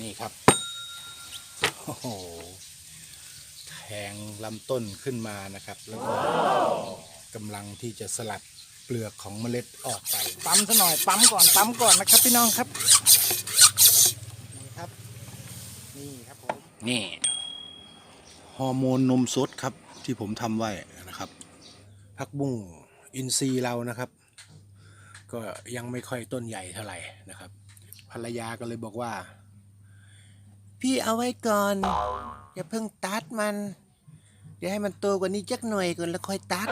นี่ครับ โอ้โห แทงลำต้นขึ้นมานะครับ แล้วก็กำลังที่จะสลัดเปลือกของเมล็ดออกไป ปั๊มซะหน่อย ปั๊มก่อน ปั๊มก่อนนะครับพี่น้องครับ นี่ครับ นี่ครับผม นี่ฮอร์โมนนมสดครับ ที่ผมทำไว้นะครับพักบุ้งอินทรีย์เรานะครับ ก็ยังไม่ค่อยต้นใหญ่เท่าไหร่นะครับ ภรรยาก็เลยบอกว่า พี่เอาไว้ก่อน อย่าเพิ่งตัดมัน เดี๋ยวให้มันโตกว่านี้จักหน่อยก่อนแล้วค่อยตัด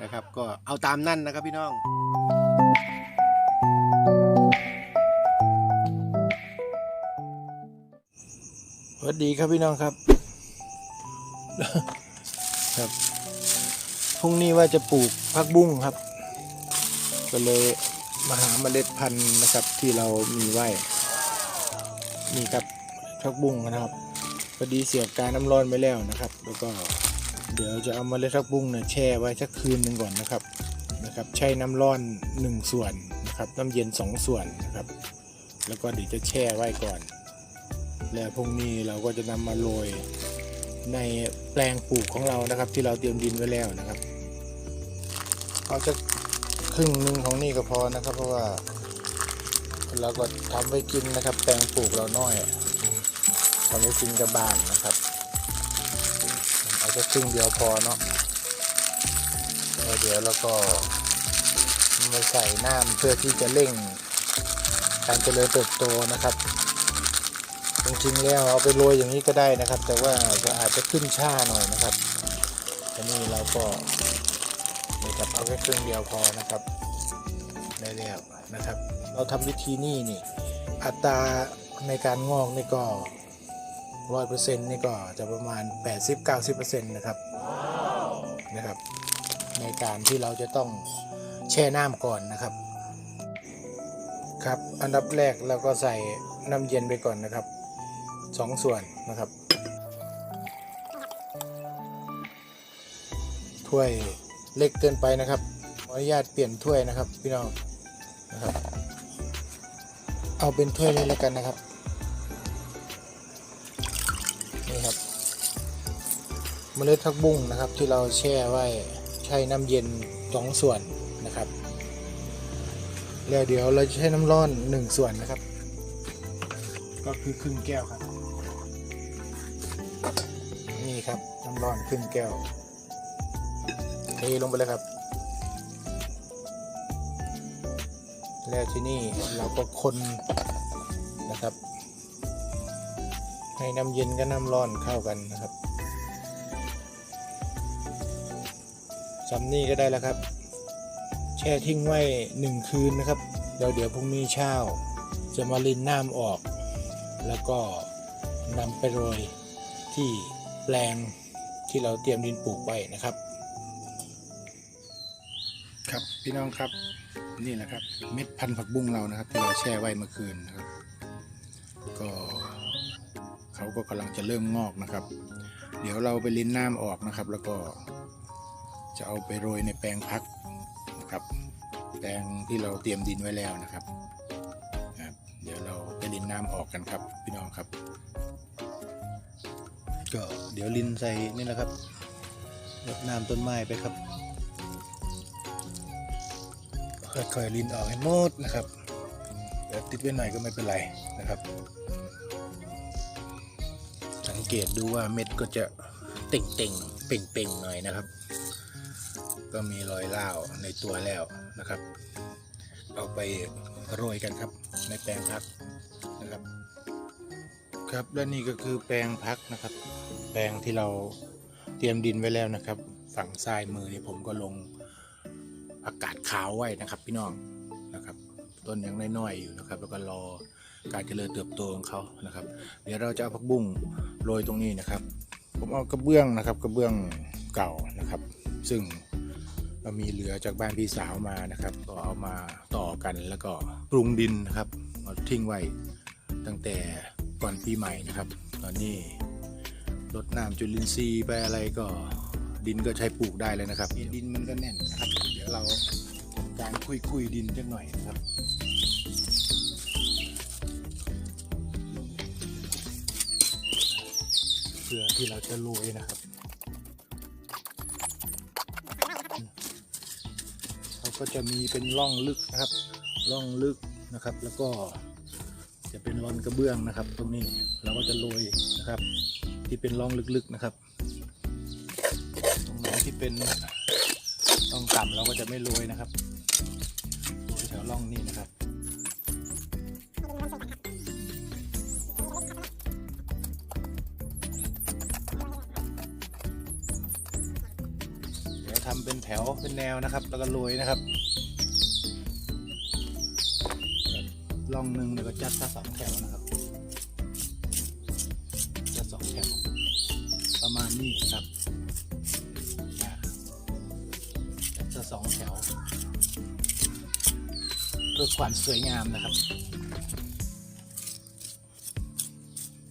นะครับก็เอาตามนั่นนะครับพี่น้องสวัสดีครับพี่น้องครับ ครับพรุ่งนี้ว่าจะปลูกผักบุ้งครับ ก็เลยมาหาเมล็ดพันธุ์นะครับที่เรามีไว้ นี่ครับผักบุ้งนะครับพอดีเสียบการน้ำร้อนไปแล้วนะครับ แล้วก็เดี๋ยวจะเอาเมล็ดผักบุ้งเนี่ยแช่ไว้สักคืนหนึ่งก่อนนะครับนะครับ ใช้น้ำร้อนหนึ่งส่วนนะครับ น้ำเย็นสองส่วนนะครับ แล้วก็เดี๋ยวจะแช่ไว้ก่อน แล้วพรุ่งนี้เราก็จะนำมาโรยในแปลงปลูกของเรานะครับ ที่เราเตรียมดินไว้แล้วนะครับเอาสักครึ่งหนึ่งของนี่ก็พอนะครับ เพราะว่า เราก็ทำไว้กินนะครับ แปลงปลูกเราน้อยทำไว้กินกับบ้านนะครับ เอาสักครึ่งเดียวพอเนาะแล้วเดี๋ยวเราก็มาใส่น้ำเพื่อที่จะเร่ง การเจริญเติบโตนะครับจริงๆแล้วเอาไปโรยอย่างนี้ก็ได้นะครับ แต่ว่าจะอาจจะขึ้นช้าหน่อยนะครับอันนี้เราก็นี่ครับเอาแค่ครึ่งเดียวพอนะครับได้แล้วนะครับ เราทำวิธีนี้นี่ อัตราในการงอกนี่ก็ร้อยเปอร์เซ็นต์นี่ก็จะประมาณ 80-90%นะครับนะครับ ในการที่เราจะต้องแช่น้ำก่อนนะครับ ครับ อันดับแรกเราก็ใส่น้ำเย็นไปก่อนนะครับสองส่วนนะครับ ถ้วยเล็กเกินไปนะครับขออนุญาตเปลี่ยนถ้วยนะครับพี่น้องนะครับ เอาเป็นถ้วยนี้แล้วกันนะครับ นี่ครับเมล็ดผักบุ้งนะครับที่เราแช่ไว้ใช้น้ำเย็นสองส่วนนะครับ แล้วเดี๋ยวเราจะใช้น้ำร้อนหนึ่งส่วนนะครับ ก็คือครึ่งแก้วครับ นี่ครับน้ำร้อนครึ่งแก้วเทลงไปเลยครับ แล้วที่นี่เราก็คนนะครับ ให้น้ำเย็นกับน้ำร้อนเข้ากันนะครับสำนี่ก็ได้แล้วครับ แช่ทิ้งไว้หนึ่งคืนนะครับเดี๋ยวเดี๋ยวพรุ่งนี้เช้า จะมาลินน้ำออก แล้วก็นำไปโรยที่แปลงที่เราเตรียมดินปลูกไว้นะครับ ครับพี่น้องครับ นี่แหละครับเม็ดพันธุ์ผักบุ้งเรานะครับที่เราแช่ไว้เมื่อคืนนะครับ ก็เขาก็กำลังจะเริ่มงอกนะครับ เดี๋ยวเราไปลินน้ำออกนะครับ แล้วก็จะเอาไปโรยในแปลงพักนะครับ แปลงที่เราเตรียมดินไว้แล้วนะครับครับเดี๋ยวเราไปลินน้ำออกกันครับ พี่น้องครับ ก็เดี๋ยวลินใส่นี่แหละครับรดน้ำต้นไม้ไปครับ ค่อยๆลินออกให้หมดนะครับเดี๋ยวติดไว้หน่อยก็ไม่เป็นไรนะครับ สังเกตดูว่าเม็ดก็จะเต่งๆ เป่งๆหน่อยนะครับ ก็มีรอยเล่าในตัวแล้วนะครับ เอาไปโรยกันครับในแปลงพักนะครับ ครับและนี่ก็คือแปลงพักนะครับ แปลงที่เราเตรียมดินไว้แล้วนะครับ ฝั่งซ้ายมือนี่ผมก็ลง อากาศขาวไว้นะครับ พี่น้องนะครับ ต้นยังน้อยๆอยู่นะครับ แล้วก็รอการเจริญเติบโตของเขานะครับ เดี๋ยวเราจะเอาผักบุ้งโรยตรงนี้นะครับ ผมเอากระเบื้องนะครับ กระเบื้องเก่านะครับ ซึ่งเรามีเหลือจากบ้านพี่สาวมานะครับ ก็เอามาต่อกันแล้วก็ปรุงดินนะครับเอาทิ้งไว้ตั้งแต่ก่อนปีใหม่นะครับ ตอนนี้รดน้ำจุลินทรีย์ไปอะไรก็ ดินก็ใช้ปลูกได้เลยนะครับดินมันก็แน่นนะครับ เดี๋ยวเราการคุยคุยดินจังหน่อยนะครับเพื่อที่เราจะโรยนะครับเขาก็จะมีเป็นร่องลึกนะครับร่องลึกนะครับ แล้วก็จะเป็นรอนกระเบื้องนะครับ ตรงนี้เราก็จะโรยนะครับ ที่เป็นร่องลึกๆนะครับ เป็นร่องต่ำเราก็จะไม่โรยนะครับโรยแถวร่องนี้นะครับเดี๋ยวทำเป็นแถวเป็นแนวนะครับ แล้วก็โรยนะครับร่องหนึ่งเดี๋ยวก็จัดซะสองแถวนะครับ ความสวยงามนะครับ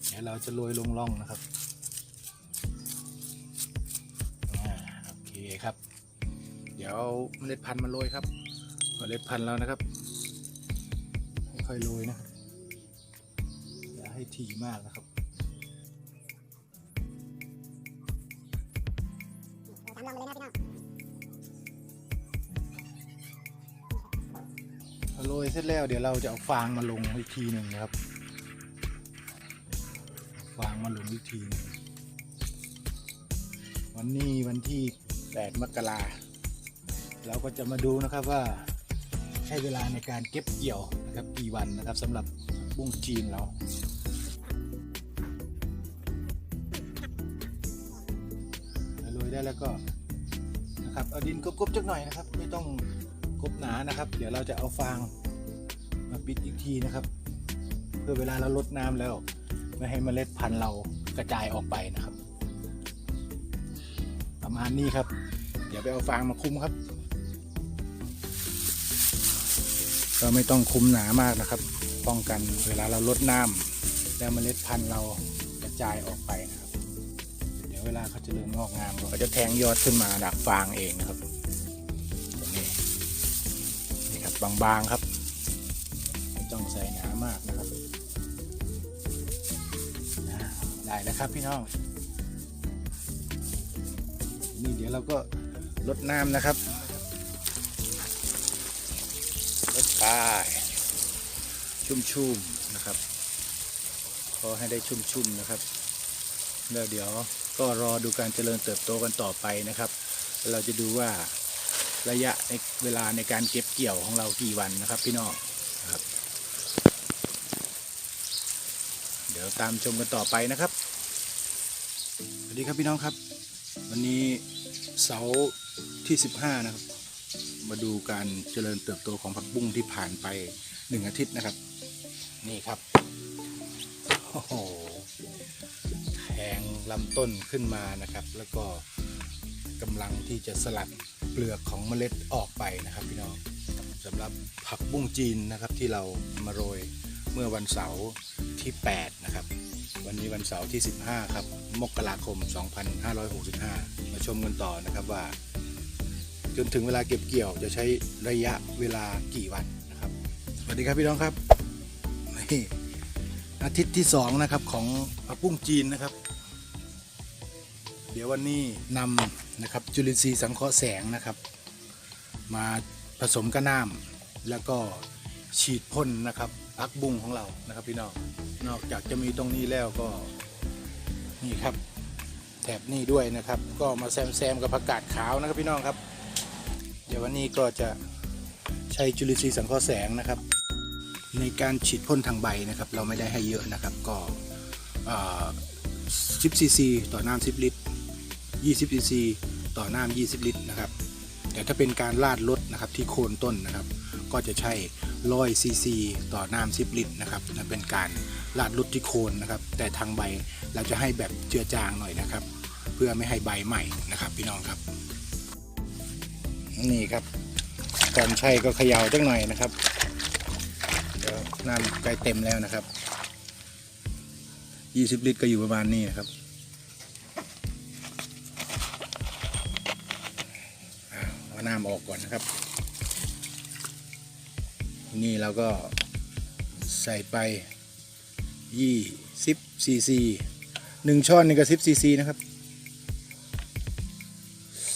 เดี๋ยวเราจะโรยลงร่องนะครับอโอเคครับ เดี๋ยวเอาเมล็ดพันธุ์มาโรยครับเมล็ดพันธุ์แล้วนะครับค่อยๆโรยนะครับอย่าให้ถี่มากนะครับ ยเสร็จแล้วเดี๋ยวเราจะเอาฟางมาลงอีกทีหนึ่งนะครับ ฟางมาลงอีกทีหนึงวันนี้วันที่8มกราเราก็จะมาดูนะครับว่าใช้เวลาในการเก็บเกี่ยวนะครับกี่วันนะครับสำหรับบุ้งจีนเราโรยได้แล้วก็นะครับเอาดินกบๆจักหน่อยนะครับ ไม่ต้องกบหนานะครับ เดี๋ยวเราจะเอาฟาง ปิดอีกทีนะครับ เพื่อเวลาเราลดน้ำแล้วไม่ให้เมล็ดพันธุ์เรากระจายออกไปนะครับ ประมาณนี้ครับ เดี๋ยวไปเอาฟางมาคุมครับ ก็ไม่ต้องคุมหนามากนะครับ ป้องกันเวลาเราลดน้ำแล้วเมล็ดพันธุ์เรากระจายออกไปนะครับ เดี๋ยวเวลาเขาจะเริ่มงอกงามเขาจะแทงยอดขึ้นมาจากฟางเองนะครับตรงนี้นี่ครับบางๆครับ ใส่หนามากนะครับได้แล้วครับพี่น้องนี่เดี๋ยวเราก็ลดน้ำนะครับลดไปชุ่มๆนะครับขอให้ได้ชุ่มๆนะครับแล้วเดี๋ยวก็รอดูการเจริญเติบโตกันต่อไปนะครับ เราจะดูว่าระยะในเวลาในการเก็บเกี่ยวของเรากี่วันนะครับพี่น้องนะครับ เดี๋ยวตามชมกันต่อไปนะครับ สวัสดีครับพี่น้องครับ วันนี้เสาร์ที่ 15 นะครับ มาดูการเจริญเติบโตของผักบุ้งที่ผ่านไปหนึ่งอาทิตย์นะครับ นี่ครับโอ้โหแทงลำต้นขึ้นมานะครับ แล้วก็กำลังที่จะสลัดเปลือกของเมล็ดออกไปนะครับพี่น้องสำหรับผักบุ้งจีนนะครับที่เรามาโรย เมื่อวันเสาร์ที่ 8 นะครับ วันนี้วันเสาร์ที่ 15 ครับ มกราคม 2565 มาชมกันต่อนะครับว่า จนถึงเวลาเก็บเกี่ยวจะใช้ระยะเวลากี่วันนะครับ สวัสดีครับพี่น้องครับนี่อาทิตย์ที่ 2 นะครับของผักบุ้งจีนนะครับ เดี๋ยววันนี้นำนะครับจุลินทรีย์สังเคราะห์แสงนะครับ มาผสมกับน้ำแล้วก็ ฉีดพ่นนะครับผักบุ้งของเรานะครับพี่น้องนอกจากจะมีตรงนี้แล้วก็นี่ครับ แถบนี้ด้วยนะครับ ก็มาแซมแซมๆกับผักกาดขาวนะครับพี่น้องครับ เดี๋ยววันนี้ก็จะใช้จุลินทรีย์สังเคราะห์แสงนะครับ ในการฉีดพ่นทางใบนะครับ เราไม่ได้ให้เยอะนะครับก็10ซีซีต่อน้ำ10 ลิตร 20ซีซีต่อน้ำ20 ลิตรนะครับแต่ถ้าเป็นการลาดรดนะครับที่โคนต้นนะครับ ก็จะใช้ ร้อยซีซีต่อน้ำ10ลิตรนะครับนั่นเป็นการลาดรดที่โคนนะครับ แต่ทางใบเราจะให้แบบเจือจางหน่อยนะครับ เพื่อไม่ให้ใบใหม่นะครับพี่น้องครับ นี่ครับก่อนใช้ก็เขย่าจังหน่อยนะครับเดี๋ยวน้ำใกล้เต็มแล้วนะครับ20ลิตรก็อยู่ประมาณนี้นะครับเอาน้ำออกก่อนนะครับ นี่เราก็ใส่ไป20ซีซีหนึ่งช้อนนี่ก็สิบซีซีนะครับ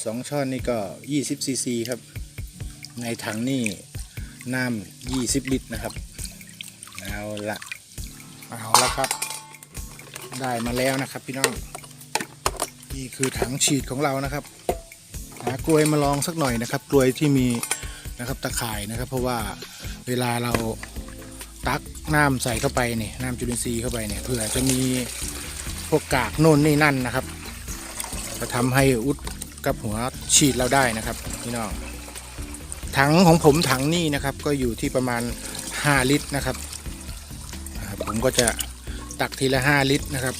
สองช้อนนี่ก็ยี่สิบซีซีครับ ในถังนี่น้ำยี่สิบลิตรนะครับ เอาละเอาละครับ ได้มาแล้วนะครับพี่น้อง นี่คือถังฉีดของเรานะครับหากลวยมาลองสักหน่อยนะครับกลวยที่มีนะครับตะข่ายนะครับ เพราะว่า เวลาเราตักน้ำใส่เข้าไปเนี่ยน้ำจุลินทรีย์เข้าไปเนี่ยเผื่อจะมีพวกกากโน่นนี่นั่นนะครับ จะทำให้อุดกับหัวฉีดเราได้นะครับพี่น้องถังของผมถังนี่นะครับก็อยู่ที่ประมาณ 5 ลิตรนะครับผมก็จะตักทีละ 5 ลิตรนะครับ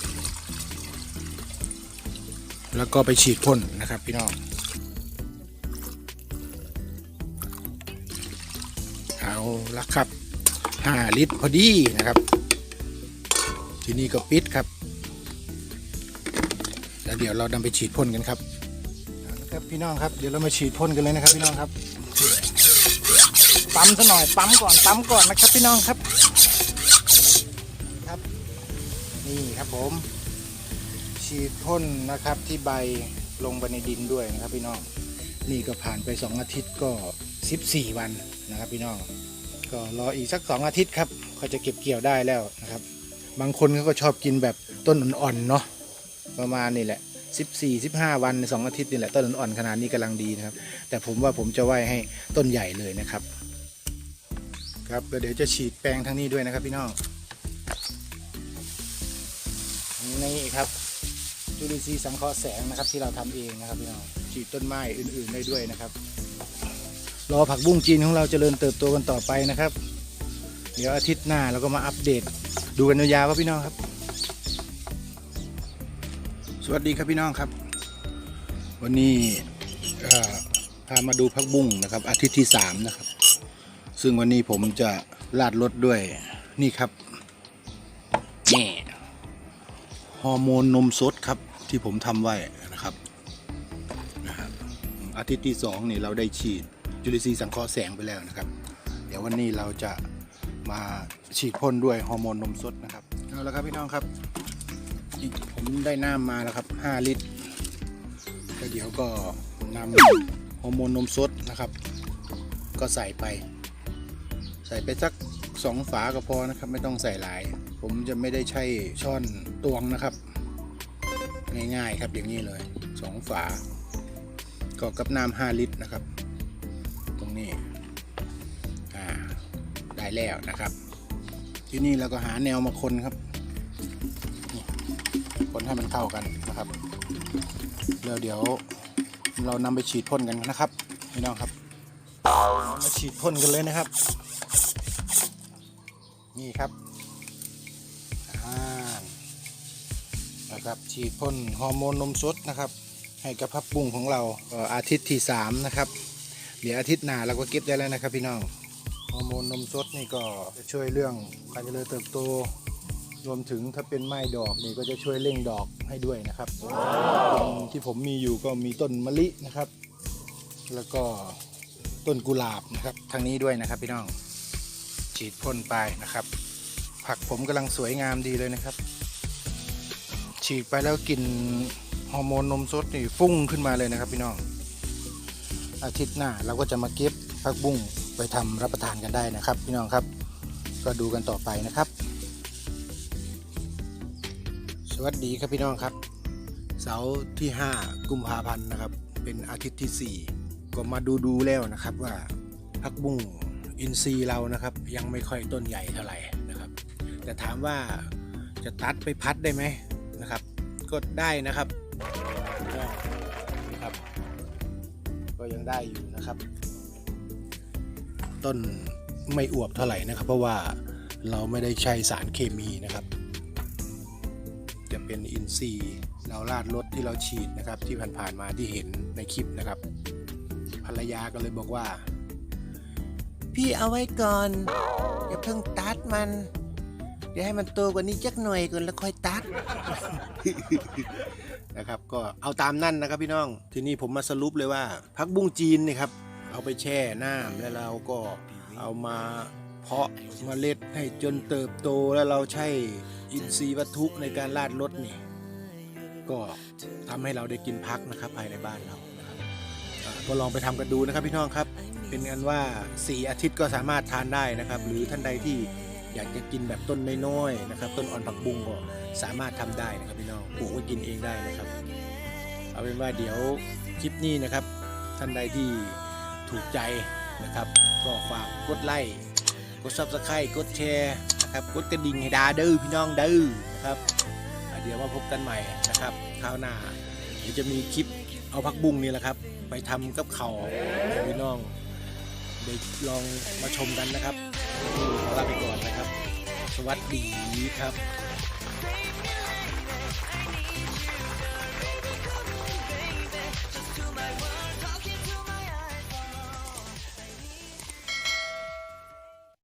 แล้วก็ไปฉีดพ่นนะครับพี่น้อง ละครับ5ลิตรพอดีนะครับ ทีนี้ก็ปิดครับ แล้วเดี๋ยวเรานำไปฉีดพ่นกันครับเอาละครับพี่น้องครับเดี๋ยวเรามาฉีดพ่นกันเลยนะครับ พี่น้องครับปั๊มซะหน่อยปั๊มก่อนปั๊มก่อนนะครับ พี่น้องครับครับ นี่ครับผม ฉีดพ่นนะครับที่ใบลงไปในดินด้วยนะครับ พี่น้องนี่ก็ผ่านไป 2 อาทิตย์ก็ 14 วันนะครับ พี่น้อง ก็รออีกสัก2องอาทิตย์ครับเขาจะเก็บเกี่ยวได้แล้วนะครับ บางคนเขาก็ชอบกินแบบต้นอ่อนๆเนาะประมาณนี่แหละ 14 15 วันสองอาทิตย์นี่แหละต้นอ่อนๆขนาดนี้กำลังดีนะครับ แต่ผมว่าผมจะไว้ให้ต้นใหญ่เลยนะครับ ครับแล้วเดี๋ยวจะฉีดแปลงทางนี้ด้วยนะครับพี่น้องนี่ครับจุลินทรีย์สังเคราะห์แสงนะครับที่เราทำเองนะครับพี่น้องฉีดต้นไม้อื่นๆได้ด้วยนะครับ รอผักบุ้งจีนของเราเจริญเติบโตกันต่อไปนะครับ เดี๋ยวอาทิตย์หน้าเราก็มาอัปเดต ดูกันยาวๆครับพี่น้องครับ สวัสดีครับพี่น้องครับ วันนี้พามาดูผักบุ้งนะครับ อาทิตย์ที่สามนะครับ ซึ่งวันนี้ผมจะลาดรถด้วยนี่ครับนี่ฮอร์โมนนมสดครับที่ผมทำไว้นะครับนะครับอาทิตย์ที่สองนี่เราได้ฉีด จุลินทรีย์สังเคราะห์แสงไปแล้วนะครับ เดี๋ยววันนี้เราจะมาฉีดพ่นด้วยฮอร์โมนนมสดนะครับเอาละครับพี่น้องครับผมได้น้ำมาแล้วครับ 5 ลิตรแล้วเดี๋ยวก็นำฮอร์โมนนมสดนะครับ ก็ใส่ไป ใส่ไปสักสองฝาก็พอนะครับ ไม่ต้องใส่หลาย ผมจะไม่ได้ใช้ช้อนตวงนะครับ ง่ายๆครับอย่างนี้เลยสองฝาก็กับน้ำห้าลิตรนะครับ แล้วนะครับ ที่นี่เราก็หาแนวมาคนครับ คนให้มันเข้ากันนะครับแล้วเดี๋ยวเรานำไปฉีดพ่นกันนะครับพี่น้องครับมาฉีดพ่นกันเลยนะครับ นี่ครับนะครับฉีดพ่นฮอร์โมนนมสดนะครับ ให้กับพับบุ้งของเราเอ่ออาทิตย์ที่ 3 นะครับ เดี๋ยวอาทิตย์หน้าเราก็เก็บได้แล้วนะครับพี่น้อง ฮอร์โมนนมสดนี่ก็จะช่วยเรื่องการเจริญเติบโต รวมถึงถ้าเป็นไม้ดอกนี่ก็จะช่วยเร่งดอกให้ด้วยนะครับ ที่ผมมีอยู่ก็มีต้นมะลินะครับ แล้วก็ต้นกุหลาบนะครับทางนี้ด้วยนะครับพี่น้องฉีดพ่นไปนะครับ ผักผมกำลังสวยงามดีเลยนะครับ ฉีดไปแล้วกลิ่นฮอร์โมนนมสดนี่ฟุ้งขึ้นมาเลยนะครับพี่น้อง อาทิตย์หน้าเราก็จะมาเก็บผักบุ้ง ไปทำรับประทานกันได้นะครับ พี่น้องครับ ก็ดูกันต่อไปนะครับ สวัสดีครับพี่น้องครับ เสาร์ที่ 5 กุมภาพันธ์นะครับ เป็นอาทิตย์ที่ 4 ก็มาดูดูแล้วนะครับว่าผักบุ้งอินทรีย์เรานะครับ ยังไม่ค่อยต้นใหญ่เท่าไหร่นะครับ แต่ถามว่าจะตัดไปพัดได้ไหมนะครับ ก็ได้นะครับได้นะครับ ก็ยังได้อยู่นะครับ ต้นไม่อวบเท่าไหร่นะครับ เพราะว่าเราไม่ได้ใช้สารเคมีนะครับ จะเป็นอินทรีย์เราลาดรถที่เราฉีดนะครับ ที่ผ่านๆมาที่เห็นในคลิปนะครับ ภรรยาก็เลยบอกว่า พี่เอาไว้ก่อนอย่าเพิ่งตัดมัน เดี๋ยวให้มันโตกว่านี้จักหน่อยก่อนแล้วค่อยตัดนะครับ ก็เอาตามนั่นนะครับพี่น้อง ทีนี้ผมมาสรุปเลยว่าพักบุ้งจีนนี่ครับ เอาไปแช่น้ำแล้วเราก็เอามาเพาะเมล็ดให้จนเติบโตแล้วเราใช้อินทรีย์วัตถุในการลาดรถนี่ก็ทำให้เราได้กินพักนะครับภายในบ้านเรานะครับก็ลองไปทำกันดูนะครับพี่น้องครับ เป็นอันว่า 4 อาทิตย์ก็สามารถทานได้นะครับ หรือท่านใดที่อยากจะกินแบบต้นน้อยๆนะครับ ต้นอ่อนผักบุ้งก็สามารถทำได้นะครับพี่น้องปลูกไว้กินเองได้นะครับ เอาเป็นว่าเดี๋ยวคลิปนี้นะครับ ท่านใดที่ ถูกใจนะครับ ก็ฝากกดไลค์กดซับสไครต์กดแชร์นะครับกดกระดิ่งให้ดาเด้อพี่น้องเด้อนะครับเดี๋ยวมาพบกันใหม่นะครับคราวหน้าเดี๋ยวจะมีคลิปเอาพักบุ้งนี่แหละครับ ไปทำกับเขาวพี่น้องได้ลองมาชมกันนะครับขอลาไปก่อนนะครับ สวัสดีครับ